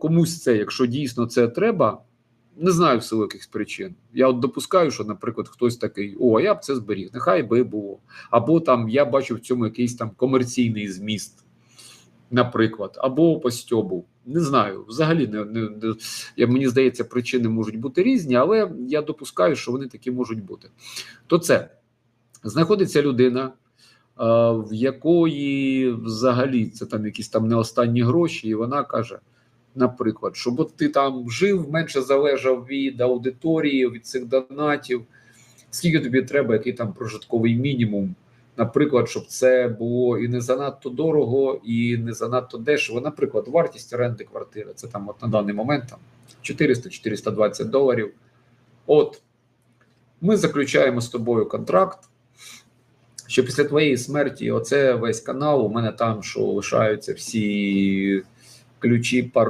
комусь це, якщо дійсно це треба, не знаю в силу якихось причин. Я от допускаю, що, наприклад, хтось такий: о, я б це зберіг, нехай би було. Або там я бачу в цьому якийсь там комерційний зміст, наприклад, або по стьобу. Не знаю, взагалі не, не, не мені здається, причини можуть бути різні, але я допускаю, що вони такі можуть бути. То це знаходиться людина, в якої взагалі це там якісь там не останні гроші, і вона каже: наприклад, щоб ти там жив, менше залежав від аудиторії, від цих донатів. Скільки тобі треба, який там прожитковий мінімум? Наприклад, щоб це було і не занадто дорого, і не занадто дешево. Наприклад, вартість оренди квартири це там от на даний момент там 400-420 доларів. От ми заключаємо з тобою контракт, що після твоєї смерті, оце весь канал. У мене там, що лишаються всі ключі, паролі.